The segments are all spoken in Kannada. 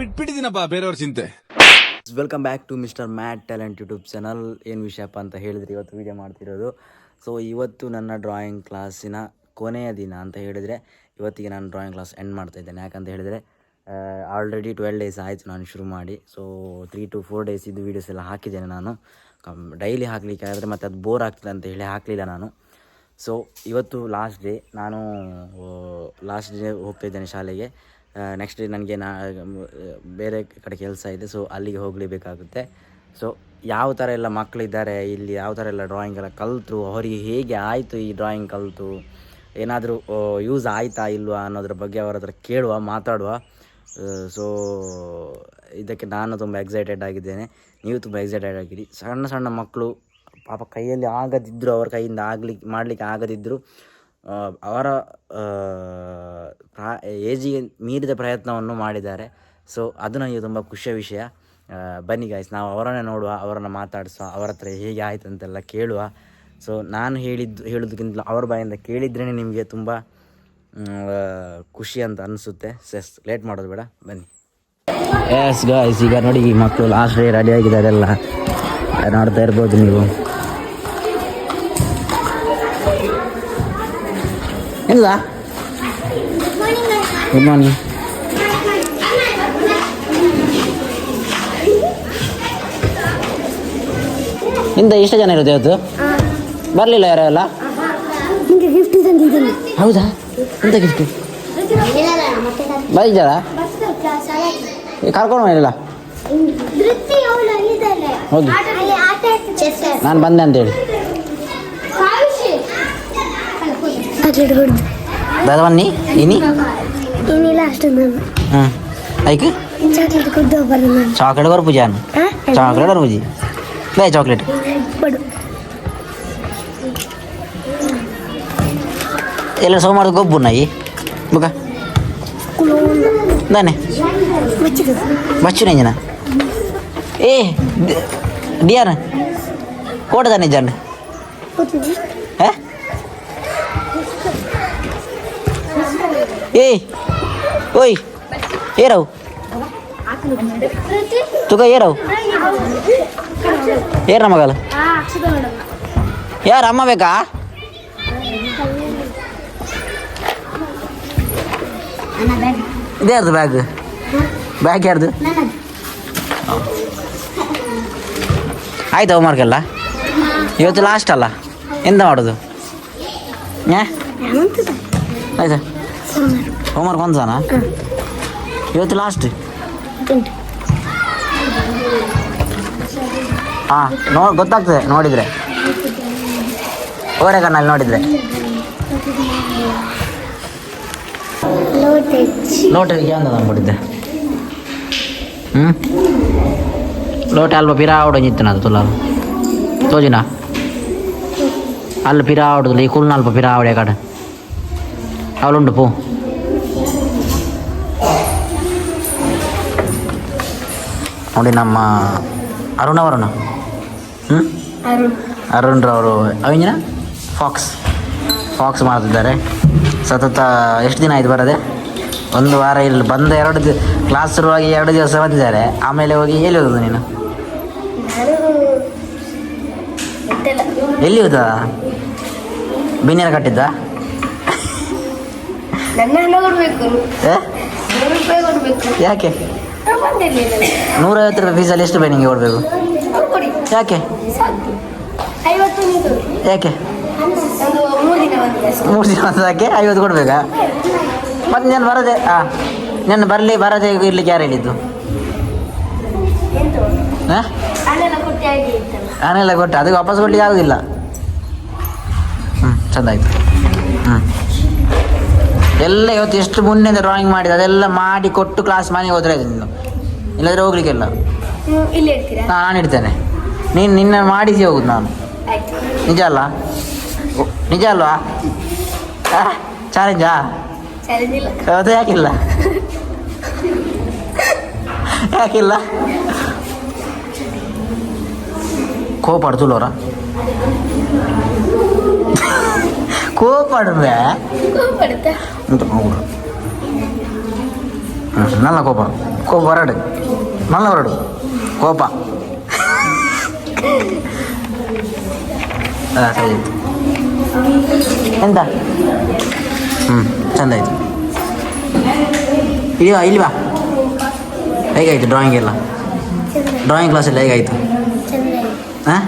ಬಿಟ್ಬಿಟ್ಟಿದ್ದೀನಪ್ಪ, ಬೇರೆಯವ್ರ ಚಿಂತೆ. Welcome back to mister mat talent YouTube channel ಏನು ವಿಷಯಪ್ಪ ಅಂತ ಹೇಳಿದ್ರೆ ಇವತ್ತು ವೀಡಿಯೋ ಮಾಡ್ತಿರೋದು. ಸೊ ಇವತ್ತು ನನ್ನ ಡ್ರಾಯಿಂಗ್ ಕ್ಲಾಸಿನ ಕೊನೆಯ ದಿನ ಅಂತ ಹೇಳಿದರೆ ಇವತ್ತಿಗೆ ನಾನು ಡ್ರಾಯಿಂಗ್ ಕ್ಲಾಸ್ ಎಂಡ್ ಮಾಡ್ತಾ ಇದ್ದೇನೆ. ಯಾಕಂತ ಹೇಳಿದರೆ ಆಲ್ರೆಡಿ ಟ್ವೆಲ್ ಡೇಸ್ ಆಯಿತು ನಾನು ಶುರು ಮಾಡಿ. So three to four days ಇದು ವೀಡಿಯೋಸ್ ಎಲ್ಲ ಹಾಕಿದ್ದೇನೆ ನಾನು. ಡೈಲಿ ಹಾಕಲಿಕ್ಕೆ ಆದರೆ ಮತ್ತೆ ಅದು ಬೋರ್ ಆಗ್ತದೆ ಅಂತ ಹೇಳಿ ಹಾಕಲಿಲ್ಲ ನಾನು. ಸೊ ಇವತ್ತು ಲಾಸ್ಟ್ ಡೇ ನಾನು ಲಾಸ್ಟ್ ಡೇ ಹೋಗ್ತಾ ಇದ್ದೇನೆ ಶಾಲೆಗೆ. ನೆಕ್ಸ್ಟ್ ನನಗೆ ನಾ, ಬೇರೆ ಕಡೆ ಕೆಲಸ ಇದೆ ಸೊ ಅಲ್ಲಿಗೆ ಹೋಗಲೇಬೇಕಾಗುತ್ತೆ. ಸೊ ಯಾವ ಥರ ಎಲ್ಲ ಮಕ್ಕಳಿದ್ದಾರೆ ಇಲ್ಲಿ ಯಾವ ಥರ ಎಲ್ಲ ಡ್ರಾಯಿಂಗ್ ಎಲ್ಲ ಕಲಿತು ಅವರಿಗೆ ಹೇಗೆ ಆಯಿತು ಈ ಡ್ರಾಯಿಂಗ್ ಕಲಿತು, ಏನಾದರೂ ಯೂಸ್ ಆಯಿತಾ ಇಲ್ವಾ ಅನ್ನೋದ್ರ ಬಗ್ಗೆ ಅವರ ಹತ್ರ ಕೇಳುವ, ಮಾತಾಡುವ. ಸೊ ಇದಕ್ಕೆ ನಾನು ತುಂಬ ಎಕ್ಸೈಟೆಡ್ ಆಗಿದ್ದೇನೆ. ನೀವು ತುಂಬ ಎಕ್ಸೈಟೆಡ್ ಆಗಿರಿ. ಸಣ್ಣ ಸಣ್ಣ ಮಕ್ಕಳು ಪಾಪ ಕೈಯಲ್ಲಿ ಆಗದಿದ್ದರು ಅವ್ರ ಕೈಯಿಂದ ಆಗಲಿಕ್ಕೆ ಮಾಡಲಿಕ್ಕೆ ಆಗದಿದ್ದರು ಅವರ ಪ್ರಾ, ಏಜಿಗೆ ಮೀರಿದ ಪ್ರಯತ್ನವನ್ನು ಮಾಡಿದ್ದಾರೆ. ಸೊ ಅದು ನನಗೆ ತುಂಬ ಖುಷಿಯ ವಿಷಯ. ಬನ್ನಿ ಗಾಯ್ಸ್ ನಾವು ಅವರನ್ನೇ ನೋಡುವ, ಅವರನ್ನು ಮಾತಾಡಿಸುವ, ಅವರ ಹತ್ರ ಹೇಗೆ ಆಯಿತು ಅಂತೆಲ್ಲ ಕೇಳುವ. ಸೊ ನಾನು ಹೇಳಿದ್ದು, ಹೇಳೋದಕ್ಕಿಂತ ಅವ್ರ ಬಾಯಿಂದ ಕೇಳಿದ್ರೇ ನಿಮಗೆ ತುಂಬ ಖುಷಿ ಅಂತ ಅನಿಸುತ್ತೆ. ಸೆಸ್ ಲೇಟ್ ಮಾಡೋದು ಬೇಡ, ಬನ್ನಿ. ಎಸ್ ಗಾಯ್ಸ್ ಈಗ ನೋಡಿ ಈ ಮಕ್ಕಳು ಲಾಸ್ಟ್ ಡೇ ರೆಡಿ ಎಲ್ಲ. ನೋಡ್ತಾ ಇರ್ಬೋದು ನೀವು. ಇಲ್ಲ ಗುಡ್ ಮಾರ್ನಿಂಗ್ ಇಂದ ಎಷ್ಟು ಜನ ಇರುತ್ತೆ ಇವತ್ತು? ಬರಲಿಲ್ಲ ಯಾರೆಲ್ಲ ಹೌದಾ? ಎಂತ ಗಿಫ್ಟ್ ಬಂದಿದ್ದಾರಾ ಕರ್ಕೊಂಡು ಹೋಗಿಲ್ಲ ಹೌದು. ನಾನು ಬಂದೆ ಅಂತೇಳಿ. అట్లకూడదు ఇని ఇని లాస్ట్ చాక్లెట్ వరకు పూజాను చాక్లెట్ వరకు పూజ చాక్లెట్ ఇలా సోమవారం గొప్ప ఉన్నాయి. బుక దాన్ని. బచ్చు ఏ డిఆర్. కోట దాన్ని ఇచ్చాను ಏಯ್, ಓಯ್, ಏರವು. ತುಗ ಏರವು. ಏರ ಮಗಲ. ಯಾರು ಅಮ್ಮ ಬೇಕಾ? ಇದ್ಯಾರ್ದು ಬ್ಯಾಗ್ ಬ್ಯಾಗ್ ಯಾರ್ದು? ಆಯ್ತು ಹೋಮ್ವರ್ಕ್ ಎಲ್ಲ. ಇವತ್ತು ಲಾಸ್ಟ್ ಅಲ್ಲ. ಎಂತ ಮಾಡೋದು? ಆಯ್ತಾ? ಹೋಮ್ವರ್ಕ್ ಒಂದು ಸಲ ಇವತ್ತು ಲಾಸ್ಟ್ ಹಾ ನೋ ಗೊತ್ತಾಗ್ತದೆ ನೋಡಿದರೆ. ಓರೆ ಕಣ್ಣಲ್ಲಿ ನೋಡಿದರೆ ಲೋಟರಿಗೆ ಅಂತ ಅಂದ್ಬಿಟ್ಟಿದ್ದೆ ಹ್ಞೂ ಲೋಟ ಅಲ್ಪ ನಿಂತನ ಅದು ತುಲ ತೋಜಿನ? ಅಲ್ಲಿ ಪಿರಾವಡುದು ಈ ಕುಲ್ನ ಅಲ್ಪ ಪಿರಾವಡೆ ಕಡೆ ಅವಳುಂಡು போ ನೋಡಿ ನಮ್ಮ ಅರುಣ್ ಅವರುಣ ಹ್ಞೂ ಅರುಣ್. ರವರು. ಅವಿಂಜನ? ಫಾಕ್ಸ್. ಫಾಕ್ಸ್ ಮಾಡ್ತಿದ್ದಾರೆ. ಸತತ ಎಷ್ಟು ದಿನ ಆಯ್ತು ಬರದೆ? ಒಂದು ವಾರ ಇಲ್ಲಿ ಬಂದ ಎರಡು ದಿ ಕ್ಲಾಸ್ ಶುರುವಾಗಿ ಎರಡು ದಿವಸ ಬಂದಿದ್ದಾರೆ. ಆಮೇಲೆ ಹೋಗಿ ಎಲ್ಲಿ ಹೋದ ನೀನು? ಎಲ್ಲಿ ಹೋದ ಬಿನ್ನಿನ ಕಟ್ಟಿದ್ದ? ನನ್ನ ಹಣ ಕೊಡ್ಬೇಕು ಏ? ನೂರು ರೂಪಾಯಿ ಕೊಡ್ಬೇಕು. ಯಾಕೆ? ನೂರೈವತ್ತು ರೂಪಾಯಿ ಫೀಸಲ್ಲಿ ಎಷ್ಟು ರೂಪಾಯಿ ನಿಮಗೆ ಕೊಡಬೇಕು ಯಾಕೆ? ಐವತ್ತು ಯಾಕೆ? ಮೂರು ದಿನ ಸಾಕೆ ಐವತ್ತು ಕೊಡಬೇಕಾ? ಮತ್ತೆ ನಾನು ಬರದೆ? ಹಾಂ ನಾನು ಬರಲಿ ಬರದೆ ಇರ್ಲಿಕ್ಕೆ ಯಾರು ಹೇಳಿದ್ದು? ಹಾಂ? ನಾನೆಲ್ಲ ಕೊಟ್ಟೆ ಅದಕ್ಕೆ ವಾಪಸ್ ಕೊಡ್ಲಿಕ್ಕೆ ಆಗೋದಿಲ್ಲ. ಹ್ಞೂ ಚೆಂದಾಯ್ತು ಆಯ್ತು. ಹ್ಞೂ ಎಲ್ಲ ಇವತ್ತು ಎಷ್ಟು ಮುನ್ನೆ ಡ್ರಾಯಿಂಗ್ ಮಾಡಿದೆ ಅದೆಲ್ಲ ಮಾಡಿ ಕೊಟ್ಟು ಕ್ಲಾಸ್ ಮನೆಗೆ ಹೋದ್ರೆ ಆಯ್ತು ನೀನು ಇಲ್ಲದ್ರೆ ಹೋಗ್ಲಿಕ್ಕಿಲ್ಲ. ನಾನು ಇಡ್ತೇನೆ. ನೀನು ನಿನ್ನ ಮಾಡಿಸಿ ಹೋಗುದು ನಾನು. ನಿಜ ಅಲ್ಲ? ಓ, ನಿಜ ಅಲ್ವಾ? ಚಾಲೆಂಜಾ ಅದು ಯಾಕಿಲ್ಲ? ಯಾಕಿಲ್ಲ? ಕೋಪಾಡ್ತುಲೋರ ಕೋಪಾಡ್ರೆ ಕೋಪಡುತ್ತಾ ಅಂತ ಹ್ಮ್, ನಲ್ಲ ಕೋಪ. ಕೋಪ ಹೊರಡು ಹೊರಡು ಕೋಪ. ಆ, ಸರಿ ಆಯ್ತು. ಎಂತ? ಹ್ಞೂ ಚಂದ ಆಯ್ತು. ಇಲ್ಲಿ ಬಾ ಹೇಗಾಯ್ತು ಡ್ರಾಯಿಂಗ್ ಎಲ್ಲ? ಡ್ರಾಯಿಂಗ್ ಕ್ಲಾಸ್ ಎಲ್ಲ ಹೇಗಾಯ್ತು? ಹಾಂ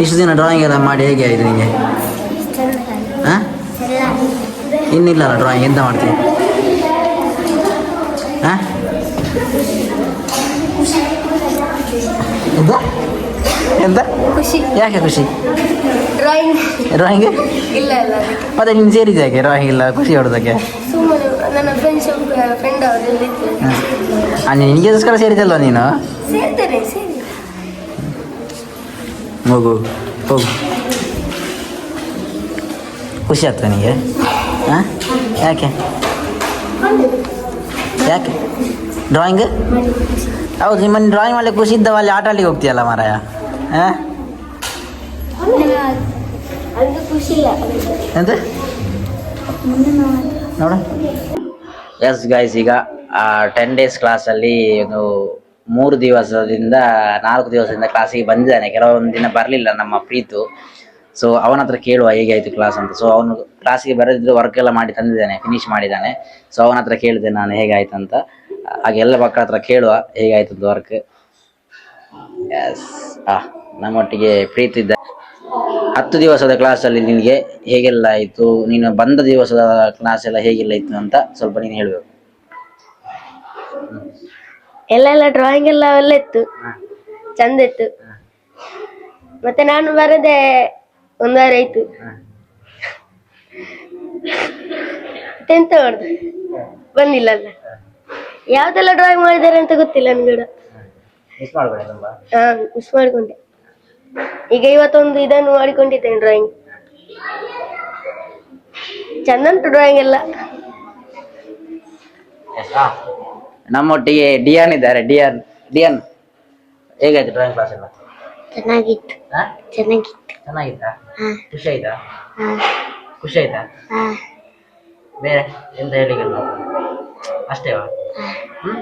ಇಷ್ಟು ದಿನ ಡ್ರಾಯಿಂಗ್ ಎಲ್ಲ ಮಾಡಿ ಹೇಗೆ ಆಯಿತು ನಿಮಗೆ ಹಾಂ? ಇನ್ನಿಲ್ಲಲ್ಲ ಡ್ರಾಯಿಂಗ್ ಎಂತ ಮಾಡ್ತೀನಿ ಹಾಂ? ಎಂತ? ಎಂತ? ಖುಷಿ. ಯಾಕೆ ಖುಷಿ? ಡ್ರಾಯಿಂಗ್ ಡ್ರಾಯಿಂಗ್ ಇಲ್ಲ ಇಲ್ಲ. ಮತ್ತೆ ನೀನು ಸೇರಿದ ಯಾಕೆ? ಡ್ರಾಯಿಂಗ್ ಇಲ್ಲ ಖುಷಿ ಹೊಡೋದಕ್ಕೆ ನನ್ನ ಫ್ರೆಂಡ್ಸ್ ಫ್ರೆಂಡ್ ಅವರೆಲ್ಲ ನಿನಗೋಸ್ಕರ ಸೇರಿದಲ್ವ ನೀನು ಸೇರ್ತಾರೆ ಸೇರಿ ಹೋಗು ಹೋಗು. ಖುಷಿ ಆಗ್ತದೆ ನಿನಗೆ? ಹಾಂ ಯಾಕೆ? ಯಾಕೆ? ಡ್ರಾಯಿಂಗ್ ಹೌದು ನಿಮ್ಮನ್ನು ಡ್ರಾಯಿಂಗ್ ಮಾಡಲಿಕ್ಕೆ ಖುಷಿ ಇದ್ದವ ಅಲ್ಲಿ ಆಟ ಆಡಲಿಕ್ಕೆ ಹೋಗ್ತೀಯಲ್ಲ ಮಾರಾಯ? ಹಾಂ ಎಂತ? ನೋಡ. ಎಸ್ ಗೈಸ್ ಈಗ ಟೆನ್ ಡೇಸ್ ಕ್ಲಾಸಲ್ಲಿ ಒಂದು ಮೂರು ದಿವಸದಿಂದ ನಾಲ್ಕು ದಿವಸದಿಂದ ಕ್ಲಾಸಿಗೆ ಬಂದಿದ್ದಾನೆ. ಕೆಲವೊಂದು ದಿನ ಬರಲಿಲ್ಲ ನಮ್ಮ ಪ್ರೀತು. ಸೊ ಅವನ ಹತ್ರ ಕೇಳುವ ಹೇಗೆ ಆಯಿತು ಕ್ಲಾಸ್ ಅಂತ. ಸೊ ಅವನು ಕ್ಲಾಸಿಗೆ ಬರೆದಿದ್ದು ವರ್ಕ್ ಎಲ್ಲ ಮಾಡಿ ತಂದಿದ್ದಾನೆ ಫಿನಿಶ್ ಮಾಡಿದ್ದಾನೆ. ಸೊ ಅವನ ಹತ್ರ ಕೇಳಿದೆ ನಾನು ಹೇಗಾಯ್ತು ಅಂತ. ಹಾಗೆ ಎಲ್ಲ ಮಕ್ಕಳ ಹತ್ರ ಕೇಳುವ ಹೇಗಾಯ್ತು ಅಂತ ವರ್ಕ್ ಎಸ್ ಆ, ನಮ್ಮೊಟ್ಟಿಗೆ ಪ್ರೀತಿ ಇದ್ದ ಹತ್ತು ದಿವಸದ ಕ್ಲಾಸಲ್ಲಿ ನಿನಗೆ ಹೇಗೆಲ್ಲ ಆಯಿತು? ನೀನು ಬಂದ ದಿವಸದ ಕ್ಲಾಸ್ ಎಲ್ಲ ಹೇಗೆಲ್ಲ ಇತ್ತು ಅಂತ ಸ್ವಲ್ಪ ನೀನು ಹೇಳಬೇಕು. ಎಲ್ಲೆಲ್ಲ ಡ್ರಾಯಿಂಗ್ ಎಲ್ಲ ಒಳ್ಳೆ ಇತ್ತು. ಚಂದ ಇತ್ತು. ಮತ್ತೆ ನಾನು ಬರದೆ ಒಂದು ವಾರ ಆಯ್ತು ಮತ್ತೆಂತ ಮಾಡುದು? ಬಂದಿಲ್ಲ ಅಲ್ಲ. ಯಾವ್ದೆಲ್ಲ ಡ್ರಾಯಿಂಗ್ ಮಾಡಿದ್ದಾರೆ ಅಂತ ಗೊತ್ತಿಲ್ಲ ನನ್ಗೆ ಕೂಡ. ಮಾಡಬೇಡ ತುಂಬ. ಹಾ ಮಿಸ್ ಮಾಡಿಕೊಂಡೆ. ಈಗ ಇವತ್ತೊಂದು ಇದನ್ನು ಮಾಡಿಕೊಂಡಿದ್ದೇನೆ ಡ್ರಾಯಿಂಗ್ ಚಂದ ಉಂಟು ಡ್ರಾಯಿಂಗ್ ಎಲ್ಲ. ನಮ್ಮೊಟ್ಟಿಗೆ ಡಿಯಾನ್ ಇದ್ದಾರೆ ಡಿಯಾನ್ ಡಿಯಾನ್. ಹೇಗಾಯ್ತು ಡ್ರಾಯಿಂಗ್ ಕ್ಲಾಸ್ ಎಲ್ಲ? ಚೆನ್ನಾಗಿತ್ತು. ಹಾ? ಚೆನ್ನಾಗಿತ್ತು. ಚೆನ್ನಾಗಿತ್ತಾ? ಹಾ. ಖುಷಿ ಆಯ್ತಾ? ಹಾ. ಖುಷಿ ಆಯ್ತಾ? ಹಾ. ಬೇರೆ ಎಂತ ಹೇಳಿಗಲ್ಲ ಅಷ್ಟೇವಾ ಹ್ಮ್?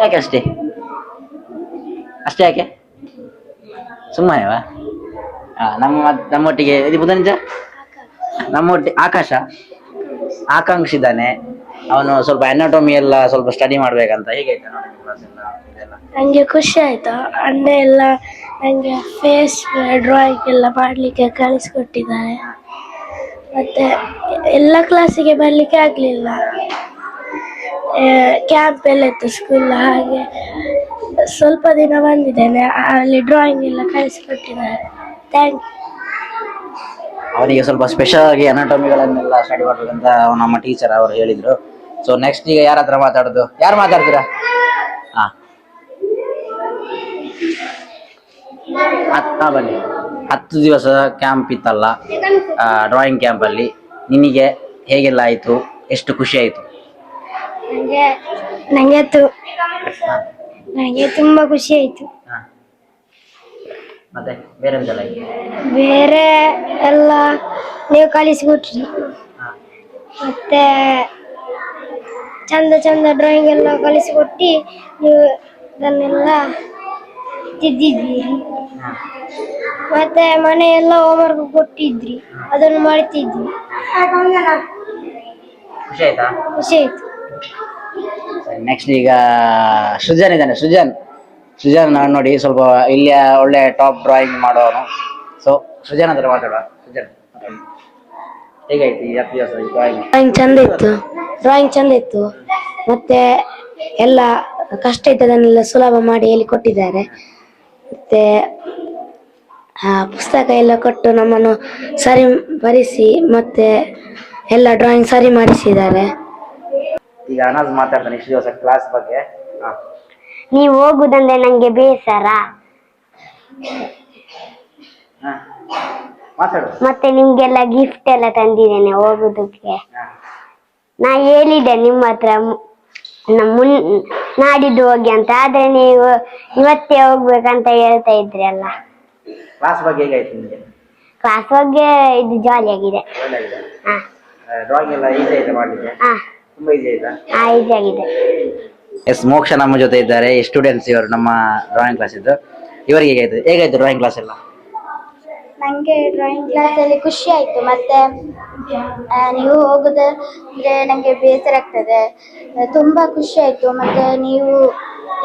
ಯಾಕೆ ಅಷ್ಟೇ? ಅಷ್ಟೇ ಯಾಕೆ? ಸುಮ್ಮನೆವಾ ಹಾ ನಮ್ಮ ಮತ್- ನಮ್ಮೊಟ್ಟಿಗೆ ಇದು ಬುಧನಿಜ ನಮ್ಮೊಟ್ಟಿಗೆ ಆಕಾಶ? ಆಕಾಂಕ್ಷ ಇದ್ದಾನೆ ಅವನು ಸ್ವಲ್ಪ ಅನಾಟೊಮಿ ಎಲ್ಲ ಸ್ವಲ್ಪ ಸ್ಟಡಿ ಮಾಡ್ಬೇಕಂತ ಹೀಗೆ ನನಗೆ ಖುಷಿ ಆಯ್ತು. ಅಣ್ಣ ಎಲ್ಲ ನನಗೆ ಫೇಸ್ ಡ್ರಾಯಿಂಗ್ ಎಲ್ಲ ಮಾಡಲಿಕ್ಕೆ ಕಳಿಸ್ಕೊಟ್ಟಿದ್ದಾರೆ. ಮತ್ತೆ ಎಲ್ಲ ಕ್ಲಾಸಿಗೆ ಬರಲಿಕ್ಕೆ ಆಗಲಿಲ್ಲ. ಕ್ಯಾಂಪ್ ಎಲ್ಲ ಇತ್ತು ಸ್ಕೂಲ್ ಹಾಗೆ ಸ್ವಲ್ಪ ದಿನ ಬಂದಿದ್ದೇನೆ. ಅಲ್ಲಿ ಡ್ರಾಯಿಂಗ್ ಎಲ್ಲ ಕಳಿಸ್ಕೊಟ್ಟಿದ್ದಾರೆ. ಥ್ಯಾಂಕ್ ಅವನಿಗೆ ಸ್ವಲ್ಪ ಸ್ಪೆಷಲ್ ಆಗಿ ಅನಾಟಮಿಗಳನ್ನೆಲ್ಲ ಸ್ಟಡಿ ಮಾಡ್ಬೇಕಂತ ನಮ್ಮ ಟೀಚರ್ ಅವರು ಹೇಳಿದ್ರು. ಸೊ ನೆಕ್ಸ್ಟ್ ಈಗ ಯಾರ ಹತ್ರ ಮಾತಾಡೋದು? ಯಾರು ಮಾತಾಡ್ತೀರಾ? ಹಾ. ಬನ್ನಿ. ಹತ್ತು ದಿವಸ ಕ್ಯಾಂಪ್ ಇತ್ತಲ್ಲ ಡ್ರಾಯಿಂಗ್ ಕ್ಯಾಂಪಲ್ಲಿ ನಿನಗೆ ಹೇಗೆಲ್ಲ ಆಯಿತು? ಎಷ್ಟು ಖುಷಿ ಆಯಿತು? ನನಗೆ ನನಗೆ ತು ನನಗೆ ತುಂಬ ಖುಷಿ ಆಯಿತು. ಮತ್ತೆ ಬೇರೆ ಎಂತೆಲ್ಲ ಆಯ್ತು ಬೇರೆ ಎಲ್ಲ ನೀವು ಕಲಿಸಿಕೊಟ್ರಿ ಹಾ. ಮತ್ತೆ ಚಂದ ಚಂದ ಡ್ರಾಯಿಂಗ್ ಎಲ್ಲ ಕಲಿಸಿಕೊಟ್ಟು ನೀವು ಅದನ್ನೆಲ್ಲ ತಿದ್ದಿದ್ದೀರಿ ಹಾ. ಮತ್ತೆ ಮನೆಯೆಲ್ಲ ಹೋಮ್ವರ್ಕ್ ಕೊಟ್ಟಿದ್ರಿ. ಅದನ್ನು ಮಾಡ್ತಿದ್ವಿ ಖುಷಿ ಆಯ್ತಾ? ಖುಷಿ ಆಯ್ತು. ನೆಕ್ಸ್ಟ್ ಈಗ ಸೃಜನ್ ಇದ್ದಾನೆ ಸೃಜನ್. ಸೃಜನ್ ನಾನು ನೋಡಿ ಸ್ವಲ್ಪ ಇಲ್ಲಿ ಒಳ್ಳೆ ಟಾಪ್ ಡ್ರಾಯಿಂಗ್ ಮಾಡೋನು. ಸೊ ಸೃಜನ್ ಹತ್ರ ಮಾತಾಡೋಣ ಸೃಜನ್. ಹೇಗಾಯ್ತು ಈ ಹತ್ತು ದಿವಸ ಡ್ರಾಯಿಂಗ್ ಡ್ರಾಯಿಂಗ್ ಚಂದ ಇತ್ತು. ಡ್ರಾಯಿಂಗ್ ಚಂದ ಇತ್ತು. ಮತ್ತೆ ಎಲ್ಲ ಕಷ್ಟ ಇದ್ದದನ್ನೆಲ್ಲ ಸುಲಭ ಮಾಡಿ ಹೇಳಿ ಕೊಟ್ಟಿದ್ದಾರೆ. ಮತ್ತೆ ಆ, ಪುಸ್ತಕ ಎಲ್ಲ ಕೊಟ್ಟು ನಮ್ಮನ್ನು ಸರಿ ಬರಿಸಿ ಮತ್ತೆ ಎಲ್ಲ ಡ್ರಾಯಿಂಗ್ ಸರಿ ಮಾಡಿಸಿದ್ದಾರೆ. ಈಗ ಅನಾಜ್ ಮಾತಾಡ್ತಾನೆ ಇಷ್ಟು ದಿವಸ ಕ್ಲಾಸ್ ಬಗ್ಗೆ. ಹಾ. ನೀವು ಹೋಗುದಂದ್ರೆ ನಂಗೆ ಬೇಸರ. ಹಾ. ಮಾತಾಡು. ಮತ್ತೆ ನಿಮ್ಗೆಲ್ಲ ಗಿಫ್ಟ್ ಎಲ್ಲ ತಂದಿದ್ದೇನೆ ಹೋಗುದಕ್ಕೆ. ನಾ ಹೇಳಿದೆ ನಿಮ್ಮ ಹತ್ರ ಮುನ್ ನಾಡಿದ್ದು ಹೋಗಿ ಅಂತ. ಆದ್ರೆ ನೀವು ಇವತ್ತೇ ಹೋಗ್ಬೇಕಂತ ಹೇಳ್ತಾ ಇದ್ರಿ ಅಲ್ಲ. ಕ್ಲಾಸ್ ಬಗ್ಗೆ ಹೇಗಾಯ್ತು ನಿಮಗೆ? ಕ್ಲಾಸ್ ಬಗ್ಗೆ ಇದು ಜಾಲಿ ಆಗಿದೆ. ಹಾ. ಡ್ರಾಯಿಂಗ್ ಎಲ್ಲ ಈಸಿ ಆಯ್ತು ಮಾಡಲಿಕ್ಕೆ? ಹಾ. ತುಂಬಾ ಈಸಿ ಆಯ್ತಾ? ಇದಾಗಿದೆ ಎಸ್ ಮೋಕ್ಷ ನಮ್ಮ ಜೊತೆ ಇದ್ದಾರೆ. ಸ್ಟೂಡೆಂಟ್ಸ್ ಇವರು ನಮ್ಮ ಡ್ರಾಯಿಂಗ್ ಕ್ಲಾಸ್ ಇದ್ದು. ಇವರಿಗೆ ಹೇಗಾಯ್ತು? ಹೇಗಾಯ್ತು ಡ್ರಾಯಿಂಗ್ ಕ್ಲಾಸ್ ಎಲ್ಲ? ನನಗೆ ಡ್ರಾಯಿಂಗ್ ಕ್ಲಾಸಲ್ಲಿ ಖುಷಿ ಆಯಿತು. ಮತ್ತು ನೀವು ಹೋಗೋದಂದರೆ ನನಗೆ ಬೇಸರ ಆಗ್ತದೆ. ತುಂಬ ಖುಷಿ ಆಯಿತು. ಮತ್ತು ನೀವು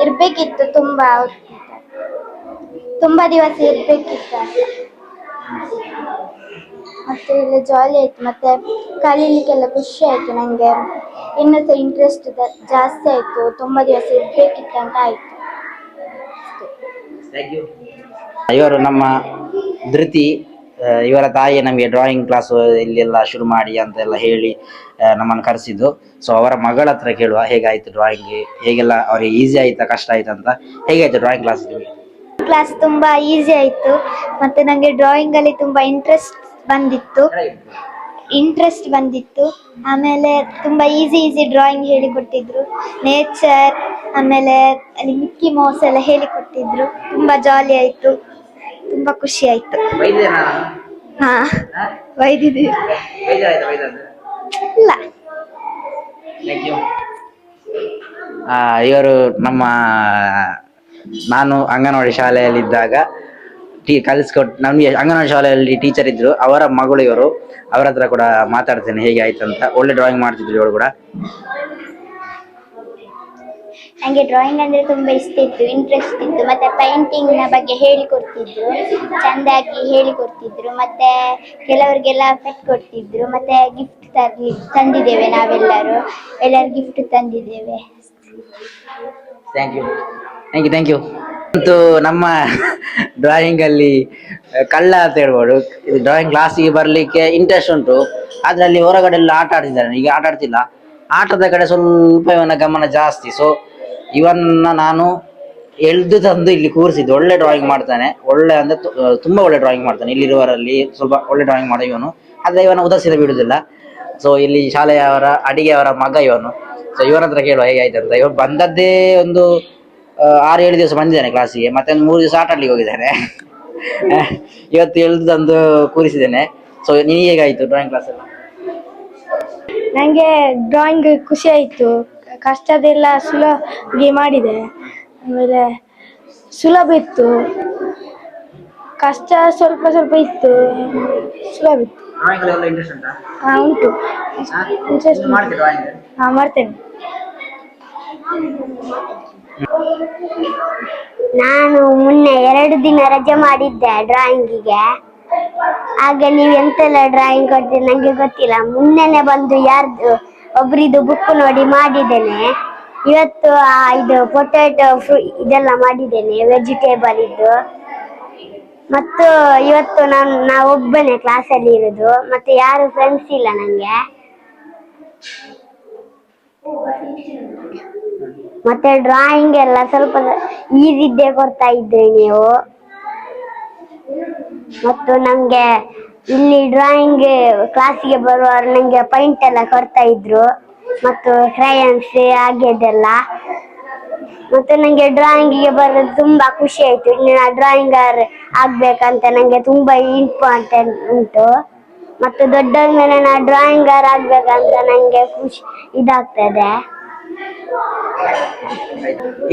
ಇರಬೇಕಿತ್ತು ತುಂಬ ತುಂಬ ದಿವಸ ಇರಬೇಕಿತ್ತು. ಮತ್ತು ಇಲ್ಲಿ ಜಾಲಿ ಆಯಿತು. ಮತ್ತು ಕಲೀಲಿಕ್ಕೆಲ್ಲ ಖುಷಿ ಆಯಿತು ನನಗೆ ಇನ್ನೂ ಸಹ ಇಂಟ್ರೆಸ್ಟ್ ಜಾಸ್ತಿ ಆಯಿತು. ತುಂಬ ದಿವಸ ಇರಬೇಕಿತ್ತು ಅಂತ ಆಯಿತು. ಇವರು ನಮ್ಮ ಧೃತಿ ಇವರ ತಾಯಿ ನಮಗೆ ಡ್ರಾಯಿಂಗ್ ಕ್ಲಾಸ್ ಇಲ್ಲೆಲ್ಲ ಶುರು ಮಾಡಿ ಅಂತೆಲ್ಲ ಹೇಳಿ ಆ, ನಮ್ಮನ್ನು ಕರೆಸಿದ್ದು. ಸೊ ಅವರ ಮಗಳ ಹತ್ರ ಕೇಳುವ ಹೇಗಾಯ್ತು ಡ್ರಾಯಿಂಗ್ ಹೇಗೆಲ್ಲ ಅವ್ರಿಗೆ ಈಸಿ ಆಯ್ತಾ ಕಷ್ಟ ಆಯ್ತಾ ಅಂತ. ಹೇಗಾಯ್ತು ಡ್ರಾಯಿಂಗ್ ಕ್ಲಾಸ್ ಕ್ಲಾಸ್ ತುಂಬಾ ಈಸಿ ಆಯಿತು. ಮತ್ತು ನನಗೆ ಡ್ರಾಯಿಂಗಲ್ಲಿ ತುಂಬಾ ಇಂಟ್ರೆಸ್ಟ್ ಬಂದಿತ್ತು. ಇಂಟ್ರೆಸ್ಟ್ ಬಂದಿತ್ತು. ಆಮೇಲೆ ತುಂಬಾ ಈಸಿ ಈಸಿ ಡ್ರಾಯಿಂಗ್ ಹೇಳಿಕೊಟ್ಟಿದ್ರು ನೇಚರ್ ಆಮೇಲೆ ಅಲ್ಲಿ ಮಿಕ್ಕಿ ಮೌಸ್ ಎಲ್ಲ ಹೇಳಿಕೊಟ್ಟಿದ್ರು ತುಂಬಾ ಜಾಲಿ ಆಯಿತು. ತುಂಬ ಖುಷಿ ಆಯ್ತು. ಹಾ ಬೈದಿದ್ದೀವಿ ಇಲ್ಲ. ಆ, ಇವರು ನಮ್ಮ ನಾನು ಅಂಗನವಾಡಿ ಶಾಲೆಯಲ್ಲಿದ್ದಾಗ ಟೀ ಕಲಿಸ್ಕೊಟ್ ನಮಗೆ ಅಂಗನವಾಡಿ ಶಾಲೆಯಲ್ಲಿ ಟೀಚರ್ ಇದ್ರು ಅವರ ಮಗಳು ಇವರು ಅವರ ಹತ್ರ ಕೂಡ ಮಾತಾಡ್ತೇನೆ ಹೇಗೆ ಆಯ್ತು ಅಂತ ಒಳ್ಳೆ ಡ್ರಾಯಿಂಗ್ ಮಾಡ್ತಿದ್ರು ಇವರು ಕೂಡ. ನನಗೆ ಡ್ರಾಯಿಂಗ್ ಅಂದರೆ ತುಂಬ ಇಷ್ಟ ಇತ್ತು ಇಂಟ್ರೆಸ್ಟ್ ಇತ್ತು. ಮತ್ತು ಪೇಂಟಿಂಗ್ನ ಬಗ್ಗೆ ಹೇಳಿಕೊಡ್ತಿದ್ರು, ಚೆಂದಾಗಿ ಹೇಳಿಕೊಡ್ತಿದ್ರು. ಮತ್ತು ಕೆಲವರಿಗೆಲ್ಲ ಪೆಟ್ ಕೊಡ್ತಿದ್ರು. ಮತ್ತು ಗಿಫ್ಟ್ ತರಲಿ, ತಂದಿದ್ದೇವೆ ನಾವೆಲ್ಲರೂ. ಎಲ್ಲರೂ ಗಿಫ್ಟ್ ತಂದಿದ್ದೇವೆ. Thank you thank you thank you ಮತ್ತು ನಮ್ಮ ಡ್ರಾಯಿಂಗ್ ಅಲ್ಲಿ ಕಳ್ಳ ಅಂತ ಹೇಳ್ಬೋದು. ಡ್ರಾಯಿಂಗ್ ಕ್ಲಾಸಿಗೆ ಬರ್ಲಿಕ್ಕೆ ಇಂಟ್ರೆಸ್ಟ್ ಉಂಟು. ಅದರಲ್ಲಿ ಹೊರಗಡೆ ಎಲ್ಲ ಆಟ ಆಡ್ತಿದ್ದಾರೆ. ಈಗ ಆಟ ಆಡ್ತಿಲ್ಲ. ಆಟದ ಕಡೆ ಸ್ವಲ್ಪ ಇವನ ಗಮನ ಜಾಸ್ತಿ. ಸೊ ಇವನ್ನ ನಾನು ಎಳ್ದು ತಂದು ಇಲ್ಲಿ ಕೂರಿಸಿದ್ದು. ಒಳ್ಳೆ ಡ್ರಾಯಿಂಗ್ ಮಾಡ್ತಾನೆ. ಒಳ್ಳೆ ಅಂದ್ರೆ ತುಂಬಾ ಒಳ್ಳೆ ಡ್ರಾಯಿಂಗ್ ಮಾಡ್ತಾನೆ. ಇಲ್ಲಿರುವವರಲ್ಲಿ ಸ್ವಲ್ಪ ಒಳ್ಳೆ ಡ್ರಾಯಿಂಗ್ ಮಾಡೋ ಇವನು. ಆದ್ರೆ ಇವನ ಉದಾಸೀನ ಬಿಡುದಿಲ್ಲ ಸೊ ಇಲ್ಲಿ ಶಾಲೆಯವರ ಅಡಿಗೆಯವರ ಮಗ ಇವನು. ಸೊ ಇವನ ಹತ್ರ ಕೇಳುವ ಹೇಗಾಯ್ತು ಅಂತ. ಇವ ಬಂದದ್ದೇ ಒಂದು ಆರು ಏಳು ದಿವಸ ಬಂದಿದ್ದಾನೆ ಕ್ಲಾಸಿಗೆ ಮತ್ತೆ ಒಂದು ಮೂರು ದಿವಸ ಆಟ ಆಡ್ಲಿಕ್ಕೆ ಹೋಗಿದ್ದಾನೆ. ಇವತ್ತು ಎಳ್ದು ತಂದು ಕೂರಿಸಿದ್ದೇನೆ. ಸೊ ನಿನಗೆ ಹೇಗಾಯ್ತು ಡ್ರಾಯಿಂಗ್ ಕ್ಲಾಸ್ ಎಲ್ಲ? ನನಗೆ ಡ್ರಾಯಿಂಗ್ ಖುಷಿ ಆಯಿತು. ಕಷ್ಟದೆಲ್ಲ ಸುಲಭ ಮಾಡಿದೆ. ಆಮೇಲೆ ಸುಲಭ ಇತ್ತು. ಕಷ್ಟ ಸ್ವಲ್ಪ ಸ್ವಲ್ಪ ಇತ್ತು. ಸುಲಭ ಇತ್ತು. ಹಾ ಇಂಟ್ರೆಸ್ಟ್ ಉಂಟಾ. ಹಾಂ ಮಾಡ್ತೇನೆ. ನಾನು ಮೊನ್ನೆ ಎರಡು ದಿನ ರಜೆ ಮಾಡಿದ್ದೆ ಡ್ರಾಯಿಂಗಿಗೆ. ಆಗ ನೀವು ಎಂತೆಲ್ಲ ಡ್ರಾಯಿಂಗ್ ಕೊಡ್ತೀರಿ ನಂಗೆ ಗೊತ್ತಿಲ್ಲ. ಮುನ್ನೆನೆ ಬಂದು ಯಾರ್ದು ಒಬ್ರಿದು ಬುಕ್ ನೋಡಿ ಮಾಡಿದ್ದೇನೆ. ಇವತ್ತು ಇದು ಪೊಟ್ಯಾಟೊ ಫ್ರೂ ಇದೆಲ್ಲ ಮಾಡಿದ್ದೇನೆ ವೆಜಿಟೇಬಲ್ ಇದ್ದು. ಮತ್ತು ಇವತ್ತು ನಾನು ನಾ ಒಬ್ಬನೇ ಕ್ಲಾಸಲ್ಲಿ ಇರೋದು. ಮತ್ತೆ ಯಾರು ಫ್ರೆಂಡ್ಸ್ ಇಲ್ಲ ನನಗೆ ಮತ್ತೆ ಡ್ರಾಯಿಂಗ್ ಎಲ್ಲ ಸ್ವಲ್ಪ ಈಸಿದ್ದೇ ಕೊಡ್ತಾ ಇದ್ರಿ ನೀವು. ಮತ್ತು ನಂಗೆ ಇಲ್ಲಿ ಡ್ರಾಯಿಂಗ್ ಕ್ಲಾಸಿಗೆ ಬರುವವರು ನಂಗೆ ಪೈಂಟ್ ಎಲ್ಲ ಕೊಡ್ತಾ ಇದ್ರು. ಮತ್ತು ಕ್ರಯನ್ಸ್ ಹಾಗೆದೆಲ್ಲ ಮತ್ತು ನಂಗೆ ಡ್ರಾಯಿಂಗಿಗೆ ಬರೋದು ತುಂಬಾ ಖುಷಿ ಆಯ್ತು. ಇನ್ನು ಡ್ರಾಯಿಂಗರ್ ಆಗ್ಬೇಕಂತ ನಂಗೆ ತುಂಬಾ ಇಂಪಾರ್ಟೆಂಟ್ ಉಂಟು. ಮತ್ತು ದೊಡ್ಡ ಮೇಲೆ ನಾ ಡ್ರಾಯಿಂಗರ್ ಆಗ್ಬೇಕಂತ ನಂಗೆ ಖುಷಿ ಇದಾಗ್ತದೆ.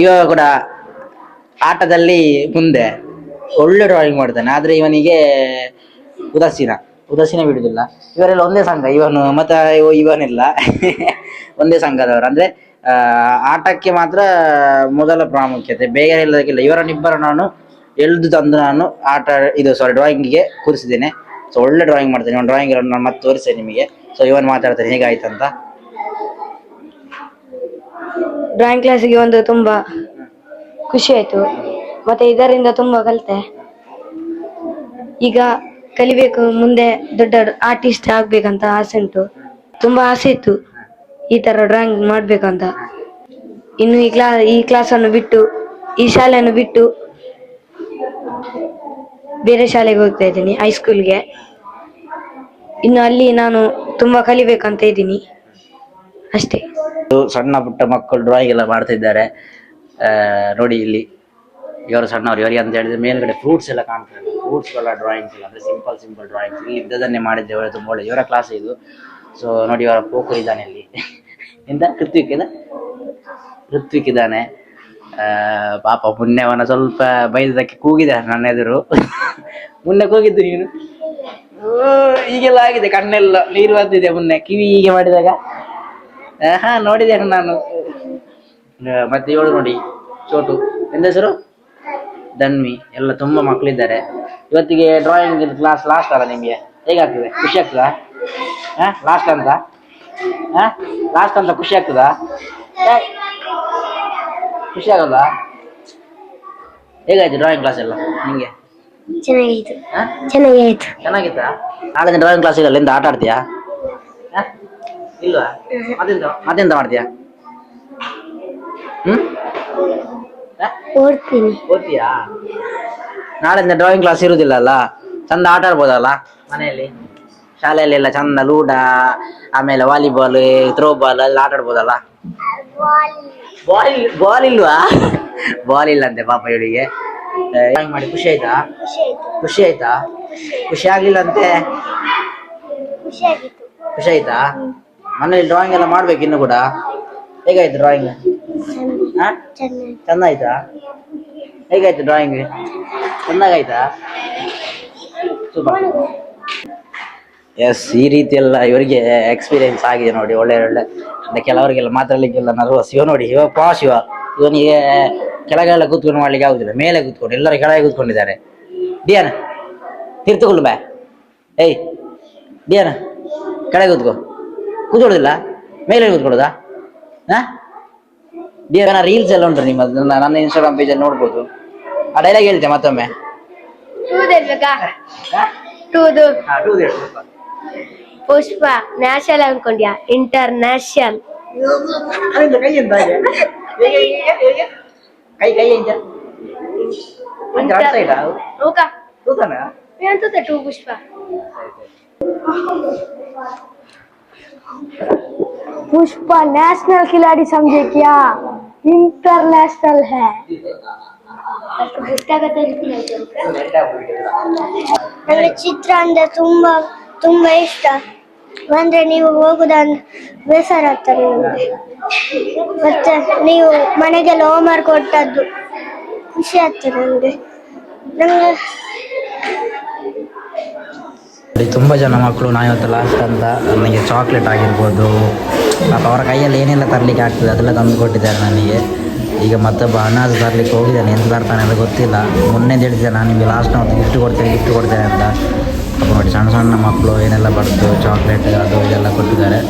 ಇವಾಗ ಕೂಡ ಆಟದಲ್ಲಿ ಮುಂದೆ ಒಳ್ಳೆ ಡ್ರಾಯಿಂಗ್ ಮಾಡ್ತಾನೆ. ಆದ್ರೆ ಇವನಿಗೆ ಉದಾಸೀನ ಉದಾಸೀನ ಬಿಡುದಿಲ್ಲ. ಇವರೆಲ್ಲ ಒಂದೇ ಸಂಘ, ಇವನು ಇವ- ಇವನಿಲ್ಲ. ಒಂದೇ ಸಂಘದವರು. ಅಂದ್ರೆ ಆಟಕ್ಕೆ ಮಾತ್ರ ಮೊದಲ ಪ್ರಾಮುಖ್ಯತೆ. ಬೇಗ ಎಲ್ಲದಕ್ಕಿಲ್ಲ ಇವರನ್ನಿಬ್ಬರ ನಾನು ಎಳ್ದು ತಂದು ನಾನು ಆಟ, ಇದು ಸಾರಿ ಡ್ರಾಯಿಂಗಿಗೆ ಕೂರಿಸಿದ್ದೇನೆ. ಸೊ ಒಳ್ಳೆ ಡ್ರಾಯಿಂಗ್ ಮಾಡ್ತೇನೆ. ಇವನ್ ಡ್ರಾಯಿಂಗ್ ನಾನು ಮತ್ತೆ ತೋರಿಸ್ತೇನೆ ನಿಮಗೆ. ಸೊ ಇವನ್ ಮಾತಾಡ್ತಾನೆ, ಹೇಗಾಯ್ತಂತ? ಡ್ರಾಯಿಂಗ್ ಕ್ಲಾಸಿಗೆ ಒಂದು ತುಂಬಾ ಖುಷಿ ಆಯ್ತು. ಮತ್ತೆ ಇದರಿಂದ ತುಂಬಾ ಕಲಿತೆ. ಈಗ ಕಲಿಬೇಕು ಮುಂದೆ ದೊಡ್ಡ ಆರ್ಟಿಸ್ಟ್ ಆಗ್ಬೇಕಂತ ಆಸೆ ಉಂಟು. ತುಂಬಾ ಆಸೆ ಇತ್ತು ಈ ತರ ಡ್ರಾಯಿಂಗ್ ಮಾಡ್ಬೇಕಂತ ಇನ್ನು ಈ ಕ್ಲಾ ಈ ಕ್ಲಾಸನ್ನು ಬಿಟ್ಟು ಈ ಶಾಲೆಯನ್ನು ಬಿಟ್ಟು ಬೇರೆ ಶಾಲೆಗೆ ಹೋಗ್ತಾ ಇದ್ದೀನಿ ಹೈಸ್ಕೂಲ್ಗೆ ಇನ್ನು ಅಲ್ಲಿ ನಾನು ತುಂಬಾ ಕಲಿಬೇಕಂತ ಇದ್ದೀನಿ. ಅಷ್ಟೇ. ಸಣ್ಣ ಪುಟ್ಟ ಮಕ್ಕಳು ಡ್ರಾಯಿಂಗ್ ಎಲ್ಲ ಮಾಡ್ತಾ ಇದ್ದಾರೆ. ಆ, ನೋಡಿ ಇಲ್ಲಿ. ಇವರು ಸಣ್ಣವರು ಇವರಿಗೆ ಅಂತ ಹೇಳಿದ್ರೆ ಮೇಲ್ಗಡೆ ಫ್ರೂಟ್ಸ್ ಎಲ್ಲ ಕಾಣ್ತಾರೆ ಎಲ್ಲ ಡ್ರಾಯಿಂಗ್ಸ್ ಅಂದ್ರೆ ಸಿಂಪಲ್ ಸಿಂಪಲ್ ಡ್ರಾಯಿಂಗ್ಸ್ ಇಲ್ಲಿ ಇದ್ದದನ್ನೇ ಮಾಡಿದ್ದೇವೆ ತುಂಬ ಒಳ್ಳೆ ಇವರ ಕ್ಲಾಸ್ ಇದು. ಸೊ ನೋಡಿ ಇವರ ಪೋಕು ಇದ್ದಾನೆ ಇಲ್ಲಿ ಎಂತ? ಋತ್ವಿಕ್ ಇದ ಋತ್ವಿಕ್ ಇದ್ದಾನೆ. ಪಾಪ ಪಾಪ ಅವನ ಸ್ವಲ್ಪ ಬೈದಕ್ಕೆ ಕೂಗಿದ ನನ್ನ ಎದುರು. ಮುನ್ನೆ ಕೂಗಿದ್ದು ನೀನು? ಈಗೆಲ್ಲ ಆಗಿದೆ, ಕಣ್ಣೆಲ್ಲ ನೀರು ಬಂದಿದೆ ಮುನ್ನೆ. ಕಿವಿ ಹೀಗೆ ಮಾಡಿದಾಗ. ಹಾ ನೋಡಿದೆ ನಾನು. ಮತ್ತೆ ಇವಳು ನೋಡಿ, ಚೋಟು. ಎಂದ ಹೆಸರು? ಧನ್ವಿ ಎಲ್ಲ ತುಂಬಾ ಮಕ್ಕಳಿದ್ದಾರೆ ಇವತ್ತಿಗೆ ಡ್ರಾಯಿಂಗ್ ಕ್ಲಾಸ್ ಲಾಸ್ಟ್ ಅಲ್ಲ ನಿಮಗೆ? ಹೇಗಾಗ್ತದೆ? ಖುಷಿ ಆಗ್ತದಾ? ಹಾ? ಲಾಸ್ಟ್ ಅಂತ? ಹಾ? ಲಾಸ್ಟ್ ಅಂತ ಖುಷಿ ಆಗ್ತದಾ? ಖುಷಿ ಆಗಲ್ಲ ಹೇಗಾಯ್ತು ಡ್ರಾಯಿಂಗ್ ಕ್ಲಾಸ್ ಎಲ್ಲ ನಿಮಗೆ ಚೆನ್ನಾಗಿತ್ತು ಹಾ? ಚೆನ್ನಾಗಿ ಆಯ್ತು ಚೆನ್ನಾಗಿತ್ತಾ? ನಾಳೆ ಡ್ರಾಯಿಂಗ್ ಕ್ಲಾಸ್ ಇಲ್ಲ ಎಂತ ಆಟ ಆಡ್ತೀಯಾ? ಇಲ್ವಾ? ಮತ್ತೆಂತ? ಮತ್ತೆಂತ ಮಾಡ್ತೀಯಾ? ಹ್ಮ್? ಓಡ್ತೀನಿ ಓದ್ತೀಯಾ? ನಾಳೆಯಿಂದ ಡ್ರಾಯಿಂಗ್ ಕ್ಲಾಸ್ ಇರುದಿಲ್ಲ ಅಲ್ಲ ಚಂದ ಆಟ ಆಡ್ಬೋದಲ್ಲ ಮನೆಯಲ್ಲಿ? ಶಾಲೆಯಲ್ಲಿ ಎಲ್ಲ ಚಂದ ಲೂಡ ಆಮೇಲೆ ವಾಲಿಬಾಲ್ ಥ್ರೋ ಬಾಲ್ ಎಲ್ಲ ಆಟ ಆಡ್ಬೋದಲ್ಲ? ಬಾಲ್ ಬಾಲ್ ಇಲ್ವಾ? ಬಾಲ್ ಇಲ್ಲ ಅಂತೆ ಪಾಪ ಇವಳಿಗೆ. ಡ್ರಾಯಿಂಗ್ ಮಾಡಿ ಖುಷಿ ಆಯ್ತಾ? ಖುಷಿ ಆಯ್ತಾ. ಖುಷಿ ಆಗ್ಲಿಲ್ಲ ಅಂತೆ? ಖುಷಿಯಾಗಿತ್ತು ಖುಷಿ ಆಯ್ತಾ? ಮನೇಲಿ ಡ್ರಾಯಿಂಗ್ ಎಲ್ಲ ಮಾಡ್ಬೇಕು ಇನ್ನು ಕೂಡ? ಹೇಗಾಯ್ತು ಡ್ರಾಯಿಂಗ್ ಆಯ್ತಾ ಹೇಗಾಯ್ತು ಡ್ರಾಯಿಂಗ್ ಚೆನ್ನಾಗಾಯ್ತಾ? ಸೂಪರ್. ಎಸ್ ಈ ರೀತಿ ಎಲ್ಲ ಇವರಿಗೆ ಎಕ್ಸ್ಪೀರಿಯನ್ಸ್ ಆಗಿದೆ ನೋಡಿ ಒಳ್ಳೆ ಒಳ್ಳೆ. ಅಂದ್ರೆ ಕೆಲವರಿಗೆಲ್ಲ ಮಾತಾಡ್ಲಿಕ್ಕೆಲ್ಲ ನರ್ವಸ್ ಇವ ನೋಡಿ ಇವ ಪಾಸ್ ಇವ. ಇವನಿಗೆ ಕೆಳಗೆಲ್ಲ ಕೂತ್ಕೊಂಡು ಮಾಡ್ಲಿಕ್ಕೆ ಆಗುದಿಲ್ಲ ಮೇಲೆ ಕೂತ್ಕೊಂಡು ಎಲ್ಲರೂ ಕೆಳಗೆ ಕೂತ್ಕೊಂಡಿದ್ದಾರೆ. ಡಿಯಾನ ತೀರ್ಥಕೊಳ್ಳು ಬಾ. ಏಯ್ ಡಿಯಾನ ಕೆಳಗೆ ಕೂತ್ಕೋ. ಕೂತ್ಕೊಳ್ಳೋದಿಲ್ಲ ಮೇಲೆ ಕೂತ್ಕೊಳ್ಳೋದಾ? ಹಾ? ಡಿಯಾನ ರೀಲ್ಸ್ ಎಲ್ಲ ಉಂಟು ನಿಮ್ಮ ನನ್ನ ಇನ್ಸ್ಟಾಗ್ರಾಮ್ ಪೇಜಲ್ಲಿ ನೋಡ್ಬೋದು. ಆ ಡೈಲಾಗ್ ಹೇಳ್ತೆ ಮತ್ತೊಮ್ಮೆ. ಪುಷ್ಪ ನ್ಯಾಷನಲ್ ಅನ್ಕೊಂಡ್ಯಾ? ಇಂಟರ್ನ್ಯಾಷನಲ್ ಕೈ? ಕೈ ಪುಷ್ಪ. पुष्पा नेशनल खिलाड़ी समझे क्या इंटरनेशनल है ನನಗೆ ಚಿತ್ರ ಅಂದ್ರೆ ತುಂಬಾ ತುಂಬಾ ಇಷ್ಟ ಅಂದ್ರೆ ನೀವು ಹೋಗುದಂದ್ರೆ ಬೇಸರ ಆಗ್ತದೆ ನಮ್ಗೆ ಮತ್ತೆ ನೀವು ಮನೆಗೆಲ್ಲ ಹೋಮ್ವರ್ಕ್ ಕೊಟ್ಟದ್ದು ಖುಷಿ ಆಗ್ತದೆ ನನಗೆ ನಂಗೆ ನೋಡಿ ತುಂಬ ಜನ ಮಕ್ಕಳು ನಾ ಇವತ್ತು ಲಾಸ್ಟ್ ಅಂತ ನನಗೆ ಚಾಕ್ಲೇಟ್ ಆಗಿರ್ಬೋದು ಪಾಪ ಅವರ ಕೈಯಲ್ಲಿ ಏನೆಲ್ಲ ತರಲಿಕ್ಕೆ ಆಗ್ತದೆ ಅದೆಲ್ಲ ತಂದು ಕೊಟ್ಟಿದ್ದಾರೆ ನನಗೆ. ಈಗ ಮತ್ತೊಬ್ಬ ಅನಾಜ್ ತರಲಿಕ್ಕೆ ಹೋಗಿದ್ದಾನೆ, ಎಂತ ತರ್ತಾನೆ ಅಂತ ಗೊತ್ತಿಲ್ಲ. ಮೊನ್ನೆ ಹೇಳಿದ್ದೆ ನಾನು ನಿಮಗೆ ಲಾಸ್ಟ್ ನಾವು ಗಿಫ್ಟ್ ಕೊಡ್ತೇನೆ ಗಿಫ್ಟ್ ಕೊಡ್ತೇನೆ ಅಂತ. ಸಣ್ಣ ಸಣ್ಣ ಮಕ್ಕಳು ಏನೆಲ್ಲ ಬರ್ತು ಚಾಕ್ಲೇಟ್ ಅದು ಇದೆಲ್ಲ ಕೊಟ್ಟಿದ್ದಾರೆ.